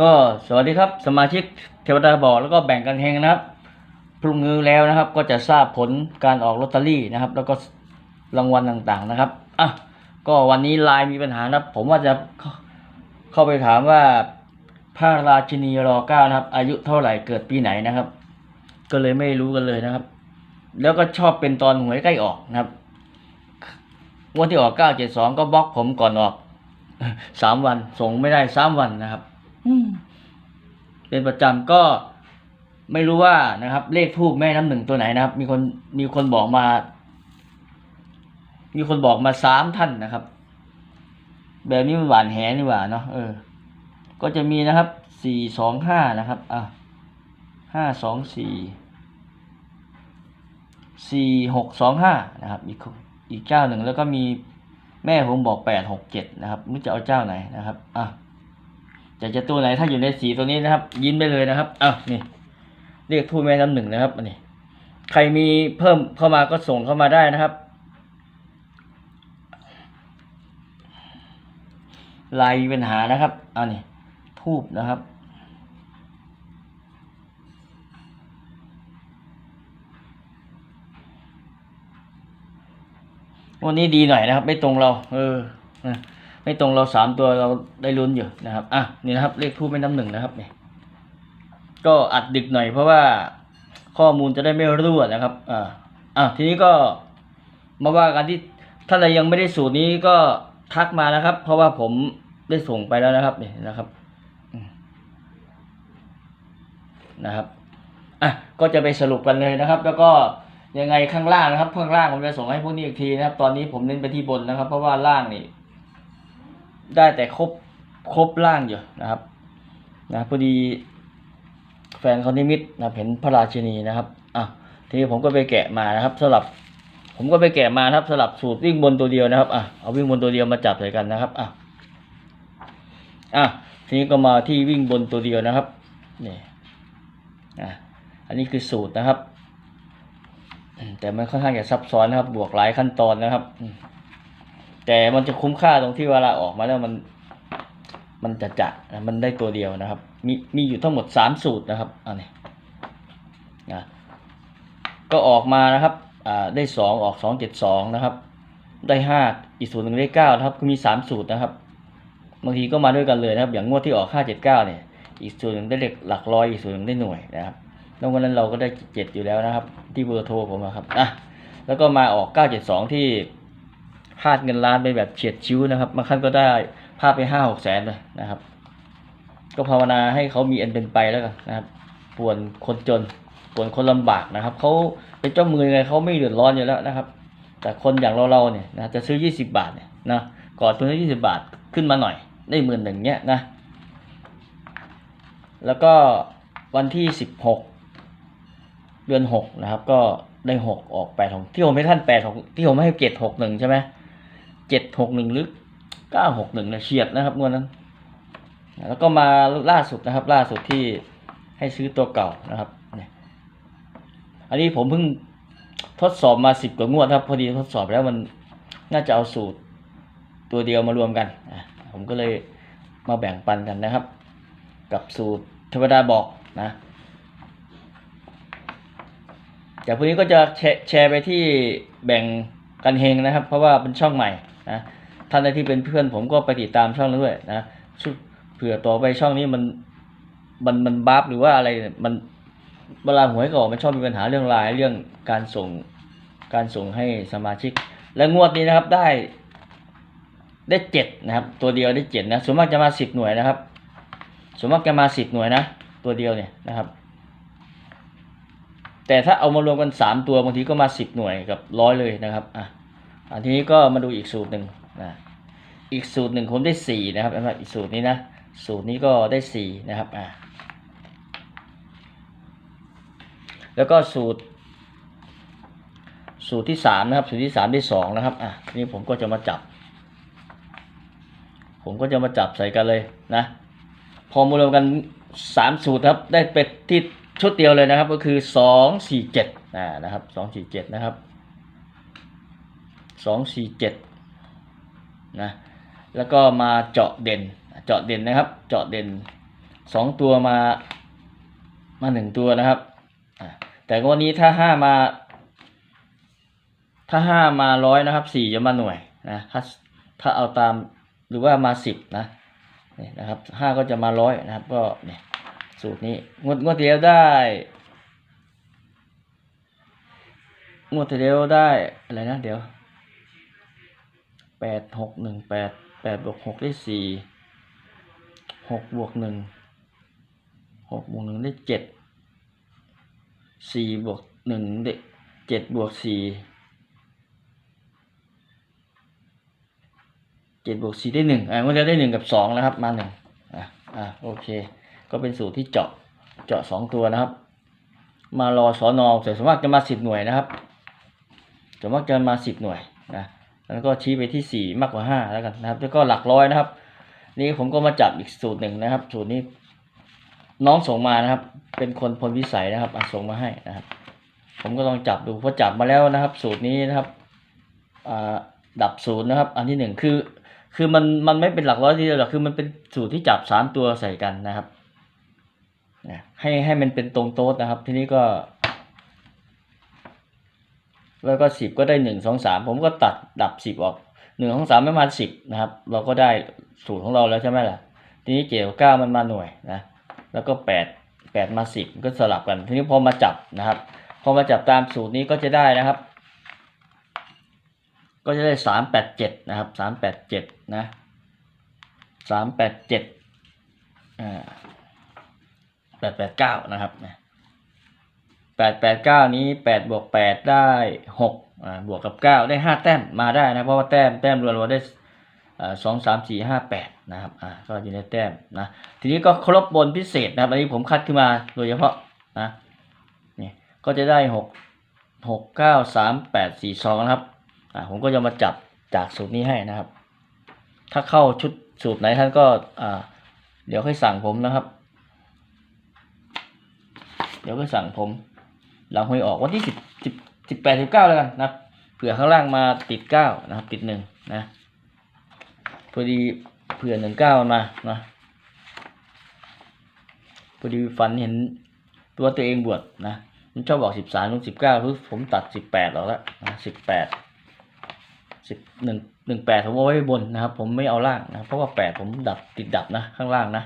ก็สวัสดีครับสมาชิกเทวดาบอกแล้วก็แบ่งกันเฮงนะครับ พรุ่งนี้แล้วนะครับ ก็จะทราบผลการออกลอตเตอรี่นะครับ แล้วก็รางวัลต่างๆนะครับอะก็วันนี้ไลน์มีปัญหานะครับ ผมว่าจะเข้าไปถามว่าพระราชินีรอเก้านะครับ อายุเท่าไหร่เกิดปีไหนนะครับ ก็เลยไม่รู้กันเลยนะครับ แล้วก็ชอบเป็นตอนหวยใกล้ออกนะครับวันที่ออกเก้าเจ็ดสองก็บล็อกผมก่อนออกสามวันส่งไม่ได้สามวันนะครับ เป็นประจำก็ไม่รู้ว่านะครับ เลขทูบแม่น้ำหนึ่งตัวไหนนะครับ มีคนมีคนบอกมา มีคนบอกมาสามท่านนะครับ แบบนี้มันหวานแหนี่หว่าเนาะเออ ก็จะมีนะครับสี่สองห้านะครับอะห้าสองสี่สี่หกสองห้านะครับ อีกอีกเจ้าหนึ่งแล้วก็มีแม่ผมบอกแปดหกเจ็ดนะครับไม่จะเอาเจ้าไหนนะครับอะ จะจะตัวไหนถ้าอยู่ในสีตัวนี้นะครับ ยิ้มไปเลยนะครับอ้าวนี่เรียกทูแม่น้ำหนึ่งนะครับอันนี้ ใครมีเพิ่มเข้ามาก็ส่งเข้ามาได้นะครับลายมีปัญหานะครับอันนี้ทูบนะครับ วันนี้ดีหน่อยนะครับ ไม่ตรงเรา เออนะ ไม่ตรงเราสามตัวเราได้ลุ้นอยู่นะครับอะนี่นะครับเลขทูบไม่น้ำหนึ่งนะครับเนี่ยก็อัดดึกหน่อยเพราะว่าข้อมูลจะได้ไม่รั่วนะครับอ่าอะทีนี้ก็มาว่ากันที่ถ้าเรายังไม่ได้สูตรนี้ก็ทักมานะครับ เพราะว่าผมได้ส่งไปแล้วนะครับเนี่ยนะครับนะครับอะก็จะไปสรุปกันเลยนะครับ แล้วก็ยังไงข้างล่างนะครับข้างล่างผมจะส่งให้พวกนี้อีกทีนะครับ ตอนนี้ผมเน้นไปที่บนนะครับ เพราะว่าล่างนี่ ได้แต่ครบครบล่างอยู่นะครับนะพอดีแฟนเขานิมิตนะเห็นพระราชินีนะครับอะทีนี้ผมก็ไปแกะมานะครับสลับ ผมก็ไปแกะมานะครับสลับสูตรวิ่งบนตัวเดียวนะครับอะเอาวิ่งบนตัวเดียวมาจับใส่กันนะครับอะอะทีนี้ก็มาที่วิ่งบนตัวเดียวนะครับนี่อะอันนี้คือสูตรนะครับ แต่มันค่อนข้างจะซับซ้อนนะครับ บวกหลายขั้นตอนนะครับอื แต่มันจะคุ้มค่าตรงที่เวลาออกมาแล้วมันมันจะจะมันได้ตัวเดียวนะครับ มีมีอยู่ทั้งหมดสามสูตรนะครับอันนี้นะก็ออกมานะครับอ่าได้สองออกสองเจ็ดสองนะครับ ได้ห้าอีกสูตรหนึ่งได้เก้านะครับก็มีสามสูตรนะครับบางทีก็มาด้วยกันเลยนะครับ อย่างงวดที่ออกห้าเจ็ดเก้าเนี่ย อีกสูตรหนึ่งได้เลขหลักร้อยอีกสูตรหนึ่งได้หน่วยนะครับแล้ววันนั้นเราก็ได้เจ็ดอยู่แล้วนะครับ ที่เบอร์โทรผมอะครับอะแล้วก็มาออกเก้าเจ็ดสองที่ พลาดเงินล้านไปแบบเฉียดชิ้วนะครับบางครั้งก็ได้พลาดไปห้าหกแสนเลยนะครับ ก็ภาวนาให้เขามีอันเป็นไปแล้วกันนะครับป่วนคนจนป่วนคนลำบากนะครับเขาเป็นเจ้ามือไงเขาไม่เดือดร้อนอยู่แล้วนะครับ แต่คนอย่างเราเราเนี่ยนะจะซื้อยี่สิบาทเนี่ยนะก่อนทุนยี่สิบาทขึ้นมาหน่อยได้หมื่นหนึ่งเนี้ยนะ แล้วก็วันที่สิบหกเดือนหกนะครับ ก็ได้หกออกแปดหกที่ผมให้ท่านแปดหกที่ผมให้เจ็ดหกหนึ่งใช่ไหม เจ็ดหกหนึ่งหรือเก้าหกหนึ่งเนี่ยเฉียดนะครับงวดนั้น แล้วก็มาล่าสุดนะครับ ล่าสุดที่ให้ซื้อตัวเก่านะครับเนี่ยอันนี้ผมเพิ่งทดสอบมาสิบกว่างวดครับ พอดีทดสอบแล้วมันน่าจะเอาสูตรตัวเดียวมารวมกันผมก็เลยมาแบ่งปันกันนะครับ กับสูตรเทวดาบอกนะจากพวกนี้ก็จะแชแชร์ไปที่แบ่งกันเฮงนะครับ เพราะว่าเป็นช่องใหม่ นะท่านใดที่เป็นเพื่อนผมก็ไปติดตามช่องนั้นด้วยนะเผื่อต่อไปช่องนี้มันมันมันบัฟหรือว่าอะไรเนี่ยมันเวลาหวยก็ออกมันชอบมีปัญหาเรื่องไลน์เรื่องการส่งการส่งให้สมาชิก และงวดนี้นะครับได้ ได้เจ็ดนะครับ ตัวเดียวได้เจ็ดนะส่วนมากจะมาสิบหน่วยนะครับส่วนมากจะมาสิบหน่วยนะ ตัวเดียวเนี่ยนะครับ แต่ถ้าเอามารวมกันสามตัวบางทีก็มาสิบหน่วยกับร้อยเลยนะครับอะ อันนี้ก็มาดูอีกสูตรหนึ่งนะอีกสูตรหนึ่งผมได้สี่นะครับสำหรับอีกสูตรนี้นะสูตรนี้ก็ได้สี่นะครับอะแล้วก็สูตร สูตรที่สามนะครับ สูตรที่สามได้สองนะครับอะทีนี้ผมก็จะมาจับ ผมก็จะมาจับใส่กันเลยนะ พอมารวมกันสามสูตรครับ ได้เป็ดที่ชุดเดียวเลยนะครับ ก็คือสองสี่เจ็ดอ่านะครับสองสี่เจ็ดนะครับ สองสี่เจ็ดนะแล้วก็มาเจาะเด่นเจาะเด่นนะครับ เจาะเด่นสองตัวมามาหนึ่งตัวนะครับ แต่วันนี้ถ้าห้ามา ถ้าห้ามาร้อยนะครับสี่จะมาหน่วยนะถ้าถ้าเอาตามหรือว่ามาสิบนะนี่นะครับห้าก็จะมาร้อยนะครับ ก็เนี่ยสูตรนี้งวดงวดที่แล้วได้งวดเที่แล้วได้อะไรนะเดี๋ยว แปดหกหนึ่งแปดแปดบวกหกได้สี่หกบวกหนึ่งหกบวกหนึ่งได้เจ็ดสี่บวกหนึ่งได้เจ็ดบวกสี่เจ็ดบวกสี่ได้หนึ่งอ่างวดที่แล้วได้หนึ่งกับสองนะครับมาหนึ่งอะอะโอเค ก็เป็นสูตรที่เจาะเจาะสองตัวนะครับ มารอสอนอแต่สวนมากจะมาสิบหน่วยนะครับส่วนมากจะมาสิบหน่วยนะ แล้วก็ชี้ไปที่สี่มากกว่าห้าแล้วกันนะครับ แล้วก็หลักร้อยนะครับ นี่ผมก็มาจับอีกสูตรหนึ่งนะครับ สูตรนี้ น้องส่งมานะครับ เป็นคนพลวิสัยนะครับอะส่งมาให้นะครับ ผมก็ลองจับดูพอจับมาแล้วนะครับ สูตรนี้นะครับอ่าดับศูนย์นะครับ อันที่หนึ่งคือคือมันมันไม่เป็นหลักร้อยทีเดียวหรอกคือมันเป็นสูตรที่จับสามตัวใส่กันนะครับนะให้ให้มันเป็นตรงโต๊ดนะครับ ทีนี้ก็ แล้วก็สิบก็ได้หนึ่งสองสามผมก็ตัดดับสิบออกหนึ่งสองสามไม่มาสิบนะครับ เราก็ได้สูตรของเราแล้วใช่ไหมล่ะ ทีนี้เกี่ยวเก้ามันมาหน่วยนะ แล้วก็แปดแปดมาสิบก็สลับกัน ทีนี้พอมาจับนะครับ พอมาจับตามสูตรนี้ก็จะได้นะครับ ก็จะได้สามแปดเจ็ดนะครับสามแปดเจ็ดนะสามแปดเจ็ดอ่าแปดแปดเก้านะครับนะ แปดแปดเก้านี้แปดบวกแปดได้หกอ่า บวกกับเก้าได้ห้าแต้ม มาได้นะ เพราะว่าแต้ม แต้มรวมๆได้สองสามสี่ห้าแปดนะครับ อ่า ก็อยู่ในแต้มนะ ทีนี้ก็ครบบนพิเศษนะครับ อันนี้ผมคัดขึ้นมาโดยเฉพาะนะ นี่ ก็จะได้หกหกเก้าสามแปดสี่สองนะครับ อ่า ผมก็จะมาจับจากสูตรนี้ให้นะครับ ถ้าเข้าชุดสูตรไหนท่านก็ อ่า เดี๋ยวค่อยสั่งผมนะครับ เดี๋ยวก็สั่งผม หลังหวยออกวันที่สิบสิบสิบแปดสิบเก้าแล้วกันนะครับเผื่อข้างล่างมาติดเก้านะครับ ติดหนึ่งนะพอดีเผื่อหนึ่งเก้ามานะพอดีฝันเห็นตัวตัวเองบวชนะมันชอบบอกสิบสามถึงสิบเก้าคือผมตัดสิบแปดออกแล้วนะสิบแปดสิบหนึ่งหนึ่งแปดผมเอาไว้บนนะครับ ผมไม่เอาล่างนะเพราะว่าแปดผมดับติดดับนะข้างล่างนะ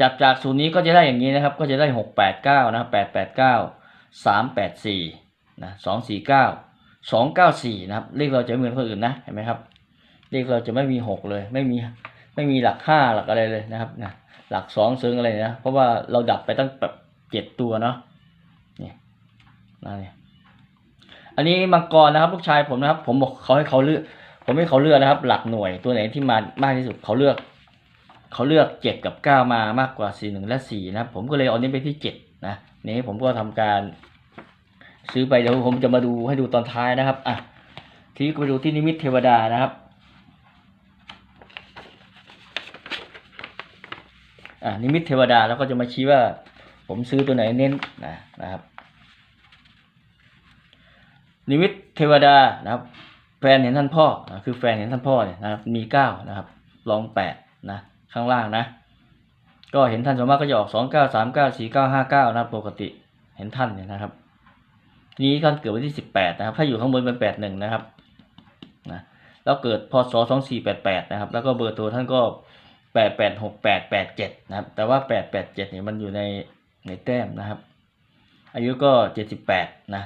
จับจากสูตรนี้ก็จะได้อย่างนี้นะครับ ก็จะได้หกแปดเก้านะแปดแปดเก้าสามแปดสี่นะสองสี่เก้าสองเก้าสี่นะครับเลขเราจะเหมือนคนอื่นนะเห็นไหมครับเลขเราจะไม่มีหกเลย ไม่มีไม่มีหลักห้าหลักอะไรเลยนะครับนะหลักสองซึ่งอะไรนะเพราะว่าเราดับไปตั้งแบบเจ็ดตัวเนาะนี่นะนี่อันนี้มังกรนะครับลูกชายผมนะครับ ผมบอกเขาให้เขาเลือก ผมให้เขาเลือกนะครับ หลักหน่วยตัวไหนที่มามากที่สุดเขาเลือก เขาเลือกเจ็ดกับเก้ามามากกว่าสี่หนึ่งและสี่นะครับผมก็เลยเอาเนี้ไปที่เจ็ดนะนี่ผมก็ทำการ ซื้อไปเดี๋ยวผมจะมาดูให้ดูตอนท้ายนะครับอะทีนี้ก็ไปดูที่นิมิตเทวดานะครับอะนิมิตเทวดาแล้วก็จะมาชี้ว่า ผมซื้อตัวไหนเน้นนะนะครับ นิมิตเทวดานะครับ แฟนเห็นท่านพ่อนะคือแฟนเห็นท่านพ่อเนี่ยนะครับมีเก้านะครับรองแปดนะ ข้างล่างนะ ก็เห็นท่านสมมากก็จะออกสองเก้าสามเก้าสี่เก้าห้าเก้านะปกติเห็นท่านเนี่ยนะครับ ทีนี้ท่านเกิดวันที่สิบแปดนะครับ ถ้าอยู่ข้างบนเป็นแปดหนึ่งนะครับนะแล้วเกิดพศสองสี่แปดแปดนะครับ แล้วก็เบอร์โทรท่านก็แปดแปดหกแปดแปดเจ็ดนะครับ แต่ว่าแปดแปดเจ็ดเนี่ยมันอยู่ในในแต้มนะครับ อายุก็เจ็ดสิบแปดนะ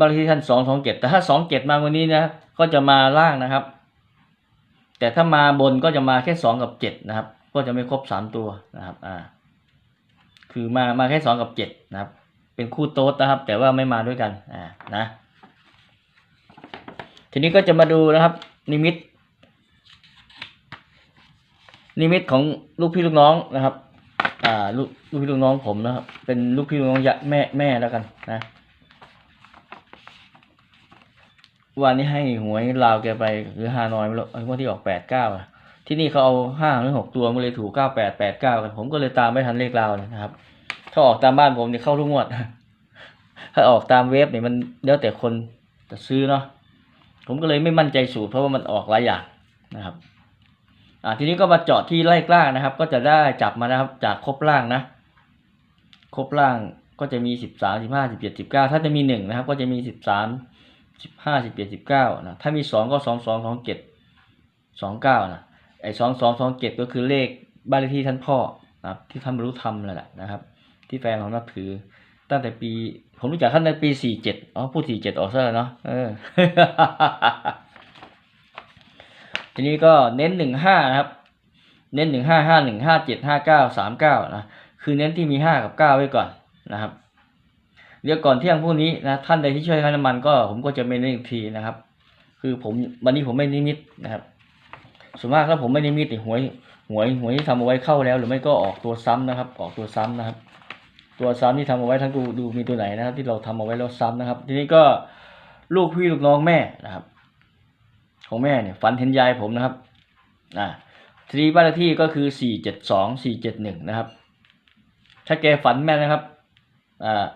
บางทีท่านสองสองเจ็ดแต่ถ้าสองเจ็ดมาวันนี้นะก็จะมาล่างนะครับ แต่ถ้ามาบนก็จะมาแค่สองกับเจ็ดนะครับ ก็จะไม่ครบสามตัวนะครับ อ่า คือมามาแค่สองกับเจ็ดนะครับ เป็นคู่โต๊ดนะครับ แต่ว่าไม่มาด้วยกัน อ่า นะ ทีนี้ก็จะมาดูนะครับ นิมิต นิมิตของลูกพี่ลูกน้องนะครับ อ่า ลูกลูกพี่ลูกน้องผมนะครับ เป็นลูกพี่ลูกน้องยะแม่แม่แล้วกันนะ วันนี้ให้หวยลาวแกไปหรือฮานอยไม่รู้ไอ้พวกที่ออกแปดเก้าที่นี่เขาเอาห้าหรือหกตัวมันเลยถูกเก้าแปดแปดเก้ากันผมก็เลยตามไม่ทันเลขลาวเลยนะครับถ้าออกตามบ้านผมเนี่ยเข้าทุกงวด ถ้าออกตามเว็บเนี่ยมันแล้วแต่คนจะซื้อเนาะผมก็เลยไม่มั่นใจสูตรเพราะว่ามันออกหลายอย่างนะครับ อ่าทีนี้ก็มาเจาะที่ไล่ล่างนะครับ ก็จะได้จับมานะครับ จากครบล่างนะ ครบล่างก็จะมีสิบสามสิบห้าสิบเจ็ดสิบเก้าถ้าจะมีหนึ่งนะครับ ก็จะมีสิบสาม สิบห้าสิบเจ็ดสิบเก้านะถ้ามีสองก็สองสองสองเจ็ดสองเก้านะไอ้สองสองสองเจ็ดก็คือเลขบ้านเลขที่ท่านพ่อนะครับที่ท่านบรรลุธรรมนั่นแหละนะครับ ที่แฟนของนับถือ ตั้งแต่ปี ผมรู้จักท่านในปีสี่เจ็ดอ๋อพูดสี่เจ็ดออกซะแล้วเนาะเออทีนี้ก็เน้นหนึ่งห้านะครับ เน้นหนึ่งห้าห้าหนึ่งห้าเจ็ดห้าเก้าสามเก้านะคือเน้นที่มีห้ากับเก้าไว้ก่อนนะครับ เดี๋ยวก่อนเที่ยงพรุ่งนี้นะท่านใดที่ช่วยค่าน้ำมันก็ผมก็จะไม่เน้อีกทีนะครับ คือผมวันนี้ผมไม่นิมิตนะครับส่วนมากแล้วผมไม่นิมิตหวยหวยหวยที่ทำเอาไว้เข้าแล้ว หรือไม่ก็ออกตัวซ้ำนะครับ ออกตัวซ้ำนะครับ ตัวซ้ำที่ทำเอาไว้ทั้งดูดูมีตัวไหนนะครับ ที่เราทำเอาไว้แล้วซ้ำนะครับ ทีนี้ก็ลูกพี่ลูกน้องแม่นะครับ ของแม่เนี่ยฝันเห็นยายผมนะครับอ่าทีนี้บ้านเลขที่ก็คือสี่เจ็ดสองสี่เจ็ดหนึ่งนะครับ ถ้าแกฝันแม่นะครับอ่า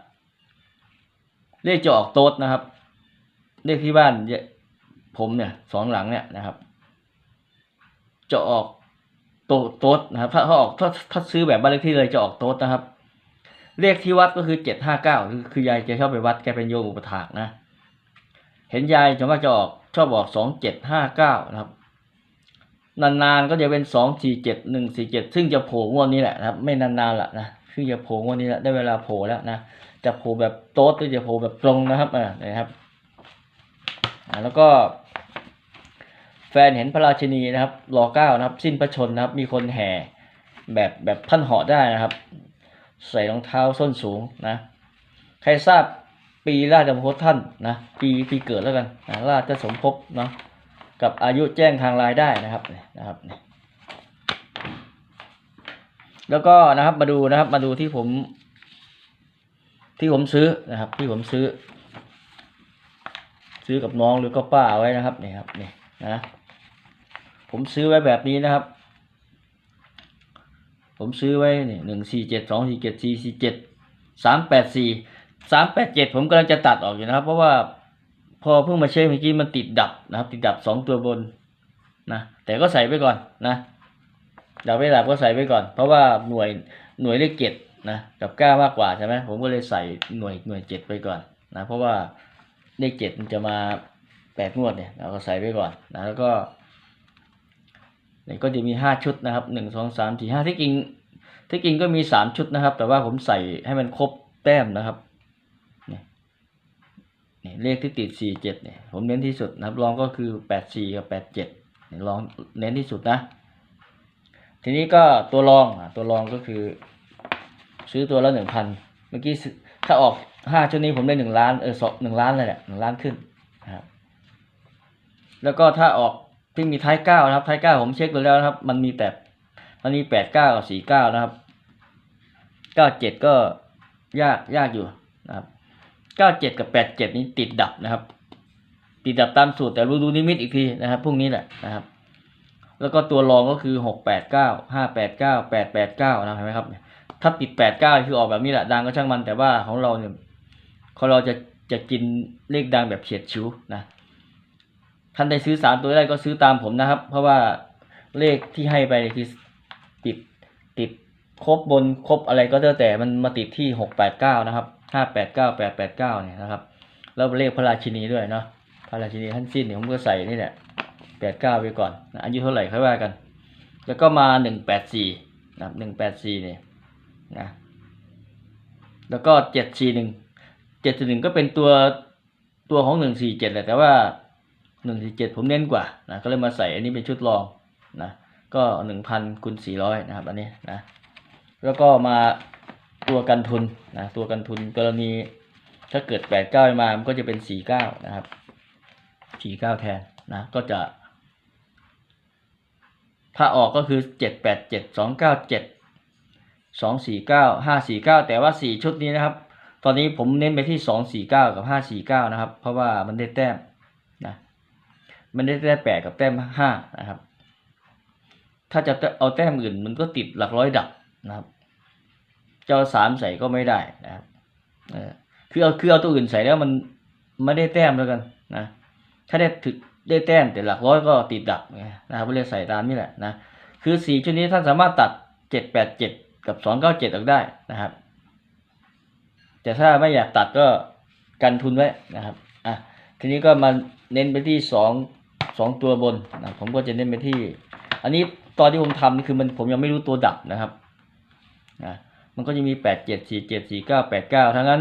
เลขจะออกโต๊ดนะครับ เลขที่บ้านผมเนี่ยสองหลังเนี่ยนะครับ จะออกโต๊ดนะครับ ถ้าเขาออกถ้าถ้าซื้อแบบบ้านเลขที่เลยจะออกโต๊ดนะครับ เลขที่วัดก็คือเจ็ดห้าเก้าคือยายแกชอบไปวัดแกเป็นโยมอุปถากนะ เห็นยายจะว่าจะออกชอบออกสองเจ็ดห้าเก้านะครับนานๆก็จะเป็นสองสี่เจ็ดหนึ่งสี่เจ็ดซึ่งจะโผล่งวดนี้แหละนะครับ ไม่นานๆละนะซึ่งจะโผล่งวดนี้แหละได้เวลาโผล่แล้วนะ จะโผล่แบบโต๊ดหรือจะโผล่แบบตรงนะครับอ่านะครับอ่าแล้วก็ แฟนเห็นพระราชินีนะครับรอเก้านะครับ สิ้นพระชนนะครับ มีคนแห่แบบแบบท่านเหาะได้นะครับ ใส่รองเท้าส้นสูงนะ ใครทราบปีราชสมภพท่านนะปีปีเกิดแล้วกันนะราชสมภพเนาะกับอายุแจ้งทางไลน์ได้นะครับนะครับแล้วก็นะครับมาดูนะครับมาดูที่ผม ที่ผมซื้อนะครับ ที่ผมซื้อ ซื้อกับน้องหรือก็ป้าไว้นะครับนี่ครับนี่นะผมซื้อไว้แบบนี้นะครับ ผมซื้อไว้นี่หนึ่งสี่เจ็ดสองสี่เจ็ดสี่สี่เจ็ดสามแปดสี่สามแปดเจ็ดผมกำลังจะตัดออกอยู่นะครับ เพราะว่าพอเพิ่งมาเช็คเมื่อกี้มันติดดับนะครับ ติดดับสองตัวบนนะแต่ก็ใส่ไปก่อนนะดับไม่ดับก็ใส่ไปก่อน เพราะว่าหน่วยหน่วยเลขเจ็ด นะกับเก้ามากกว่าใช่ไหมผมก็เลยใส่หน่วยหน่วยเจ็ดไปก่อนนะเพราะว่าเลขเจ็ดมันจะมาแปดงวดเนี่ยเราก็ใส่ไปก่อนนะแล้วก็เนี่ยก็จะมีห้าชุดนะครับหนึ่งสองสามสี่ห้าที่จริงที่จริงก็มีสามชุดนะครับ แต่ว่าผมใส่ให้มันครบแต้มนะครับเนี่ยเลขที่ติดสี่เจ็ดเนี่ยผมเน้นที่สุดนะครับรองก็คือแปดสี่กับแปดเจ็ดเนี่ยลองเน้นที่สุดนะ ทีนี้ก็ตัวรองตัวรองก็คือ ซื้อตัวละหนึ่งพันเมื่อกี้ถ้าออกห้าชุดนี้ผมได้หนึ่งล้านเออสองหนึ่งล้านเลยแหละหนึ่งล้านขึ้นนะครับแล้วก็ถ้าออกที่มีท้ายเก้านะครับท้ายเก้าผมเช็คดูแล้วนะครับ มันมีแต่มันมีแปดเก้ากับสี่เก้านะครับเก้าเจ็ดก็ยากยากอยู่นะครับเก้าเจ็ดกับแปดเจ็ดนี้ติดดับนะครับ ติดดับตามสูตรแต่รู้ดูนิมิตอีกทีนะครับพรุ่งนี้แหละนะครับ แล้วก็ตัวรองก็คือหกแปดเก้าห้าแปดเก้าแปดแปดเก้านะครับเห็นไหมครับ ถ้าติดแปดเก้าคือออกแบบนี้แหละดังก็ช่างมันแต่ว่าของเราเนี่ยของเราจะจะกินเลขดังแบบเฉียดชิวนะท่านได้ซื้อสามตัวได้ก็ซื้อตามผมนะครับ เพราะว่าเลขที่ให้ไปคือติดติดครบบนครบอะไรก็แล้วแต่มันมาติดที่หกแปดเก้านะครับห้าแปดเก้าแปดแปดเก้าเนี่ยนะครับ แล้วเลขพระราชินีด้วยเนาะพระราชินีท่านสิ้นเนี่ยผมก็ใส่นี่แหละแปดเก้าไปก่อนนะอายุเท่าไหร่ค่อยว่ากัน แล้วก็มาหนึ่งแปดสี่นะหนึ่งแปดสี่เนี่ย นะแล้วก็เจ็ดสี่หนึ่งเจ็ดสี่หนึ่งก็เป็นตัวตัวของหนึ่งสี่เจ็ดแหละแต่ว่าหนึ่งสี่เจ็ดผมเน้นกว่านะก็เลยมาใส่อันนี้เป็นชุดรองนะก็หนึ่งพันคูณสี่ร้อยนะครับอันนี้นะแล้วก็มาตัวกันทุนนะตัวกันทุนกรณีถ้าเกิดแปดเก้ามามันก็จะเป็นสี่เก้านะครับสี่เก้าแทนนะก็จะ ถ้าออกก็คือเจ็ดแปดเจ็ดสองเก้าเจ็ด สองสี่เก้าห้าสี่เก้าแต่ว่าสี่ชุดนี้นะครับ ตอนนี้ผมเน้นไปที่สองสี่เก้ากับห้าสี่เก้านะครับ เพราะว่ามันได้แต้มนะมันได้แต้มแปดกับแต้มห้านะครับ ถ้าจะเอาแต้มอื่นมันก็ติดหลักร้อยดับนะครับจะเอาสามใส่ก็ไม่ได้นะครับเออคือเอาคือเอาตัวอื่นใส่แล้วมันไม่ได้แต้มแล้วกันนะ ถ้าได้ถึกได้แต้มแต่หลักร้อยก็ติดดับนะครับก็เลยใส่ตามนี่แหละนะ คือสี่ชุดนี้ท่านสามารถตัดเจ็ดแปดเจ็ด กับสองเก้าเจ็ดออกได้นะครับ แต่ถ้าไม่อยากตัดก็กันทุนไว้นะครับอะทีนี้ก็มาเน้นไปที่สองสองตัวบนนะผมก็จะเน้นไปที่ อันนี้ตอนที่ผมทำนี่คือมันผมยังไม่รู้ตัวดับนะครับนะมันก็จะมีแปดเจ็ดสี่เจ็ดสี่เก้าแปดเก้าทั้งนั้น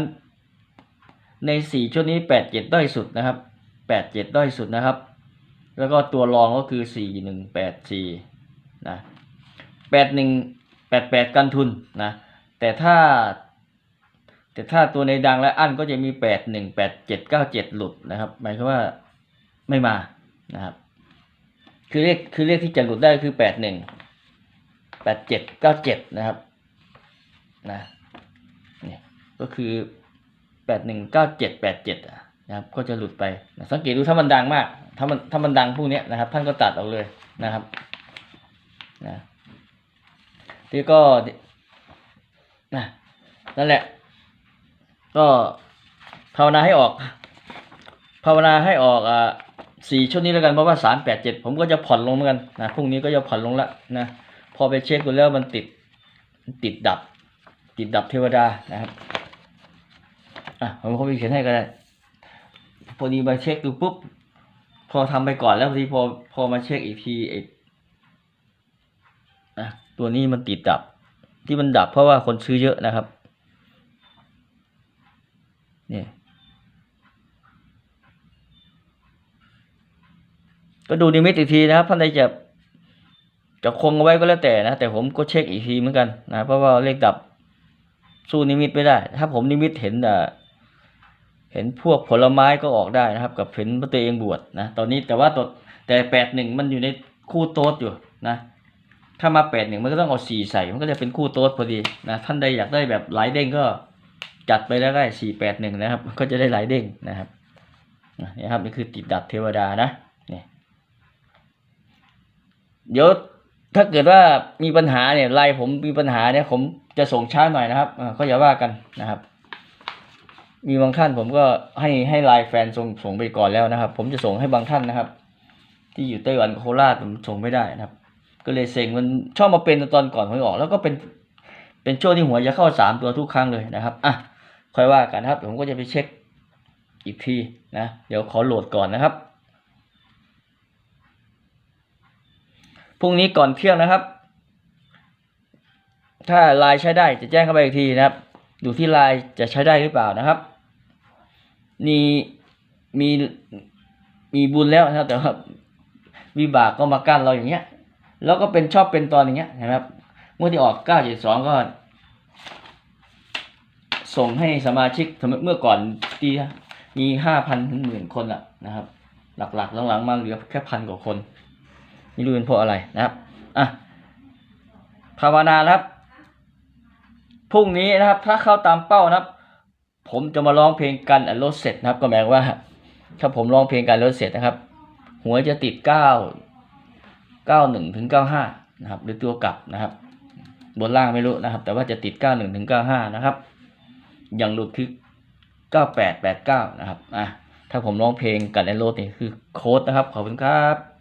ในสี่ชุดนี้แปดเจ็ดด้อยสุดนะครับแปดเจ็ดด้อยสุดนะครับ แล้วก็ตัวรองก็คือสี่หนึ่งแปดสี่นะแปดหนึ่ง แปดแปดกันทุนนะแต่ถ้า แต่ถ้าตัวในดังและอั้นก็จะมีแปดหนึ่งแปดเจ็ดเก้าเจ็ดหลุดนะครับ หมายความว่าไม่มานะครับ คือเลขคือเลขที่จะหลุดได้คือแปดหนึ่งแปดเจ็ดเก้าเจ็ดนะครับนะนี่ก็คือแปดหนึ่งเก้าเจ็ดแปดเจ็ดนะครับ ก็จะหลุดไปนะสังเกตดูถ้ามันดังมาก ถ้ามันถ้ามันดังพวกนี้นะครับ ท่านก็ตัดออกเลยนะครับนะ ที่ก็นั่นแหละ ก็ภาวนาให้ออก ภาวนาให้ออกอ่าสี่ชุดนี้แล้วกันเพราะว่าสามแปดเจ็ดผมก็จะผ่อนลงเหมือนกันนะพรุ่งนี้ก็จะผ่อนลงละนะพอไปเช็คดูแล้วมันติดติดดับ ติดดับเทวดานะครับอะผมเขาไปเขียนให้ก็ได้พอดีมาเช็คดูปุ๊บพอทำไปก่อนแล้วพอดีพอพอมาเช็คอีกทีไอ้อะ ตัวนี้มันติดดับ ที่มันดับเพราะว่าคนซื้อเยอะนะครับนี่ก็ดูนิมิตอีกทีนะครับท่านใดจะจะคงเอาไว้ก็แล้วแต่นะ แต่ผมก็เช็คอีกทีเหมือนกันนะเพราะว่าเลขดับสู้นิมิตไม่ได้ ถ้าผมนิมิตเห็นอ่เห็นพวกผลไม้ก็ออกได้นะครับ กับเห็นพระตัวเองบวชนะตอนนี้แต่ว่าตัวแต่แปดหนึ่งมันอยู่ในคู่โต๊ดอยู่นะ ถ้ามาแปดหนึ่งมันก็ต้องเอาสี่ใส่ มันก็จะเป็นคู่โต๊ดพอดีนะท่านใดอยากได้แบบหลายเด้งก็จัดไปแล้วได้สี่แปดหนึ่งนะครับ ก็จะได้หลายเด้งนะครับนี่ครับนี่คือติดดับเทวดานะเนี่ยเดี๋ยวถ้าเกิดว่ามีปัญหาเนี่ยไลน์ผมมีปัญหาเนี่ยผมจะส่งช้าหน่อยนะครับก็อย่าว่ากันนะครับ มีบางท่านผมก็ให้ให้ไลน์แฟนส่งส่งไปก่อนแล้วนะครับ ผมจะส่งให้บางท่านนะครับ ที่อยู่ไต้หวันโคราชผมส่งไม่ได้นะครับ ก็เลยเซ็งมันชอบมาเป็นตอนก่อนหวยออก แล้วก็เป็นเป็นช่วงที่หัวจะเข้าสามตัวทุกครั้งเลยนะครับอะค่อยว่ากันนะครับผมก็จะไปเช็คอีกทีนะเดี๋ยวขอโหลดก่อนนะครับพรุ่งนี้ก่อนเที่ยงนะครับ ถ้าไลน์ใช้ได้จะแจ้งเข้าไปอีกทีนะครับ ดูที่ไลน์จะใช้ได้หรือเปล่านะครับมีมีมีบุญแล้วนะครับแต่ว่าวิบากก็มากั้นเราอย่างเงี้ย แล้วก็เป็นชอบเป็นตอนอย่างเงี้ยเห็นไหมครับเมื่อที่ออกเก้าเจ็ดสองก็ ส่งให้สมาชิกเมื่อก่อนทีมีห้าพันถึงหมื่นคนอะนะครับ หลักๆหลังๆมาเหลือแค่พันกว่าคนไม่รู้เป็นเพราะอะไรนะครับอะภาวนาครับพรุ่งนี้นะครับ ถ้าเข้าตามเป้านะครับ ผมจะมาร้องเพลงกันอันรถเสร็จนะครับ ก็หมายว่า ถ้าผมร้องเพลงกันรถเสร็จนะครับหัวจะติดเก้า เก้าหนึ่งถึงเก้าห้านะครับหรือตัวกลับนะครับ บนล่างไม่รู้นะครับ แต่ว่าจะติดเก้าหนึ่งถึงเก้าห้านะครับอย่างหลุดคือเก้าแปดแปดเก้านะครับอะถ้าผมร้องเพลงกันแอนโรดนี่คือโค้ดนะครับขอบคุณครับ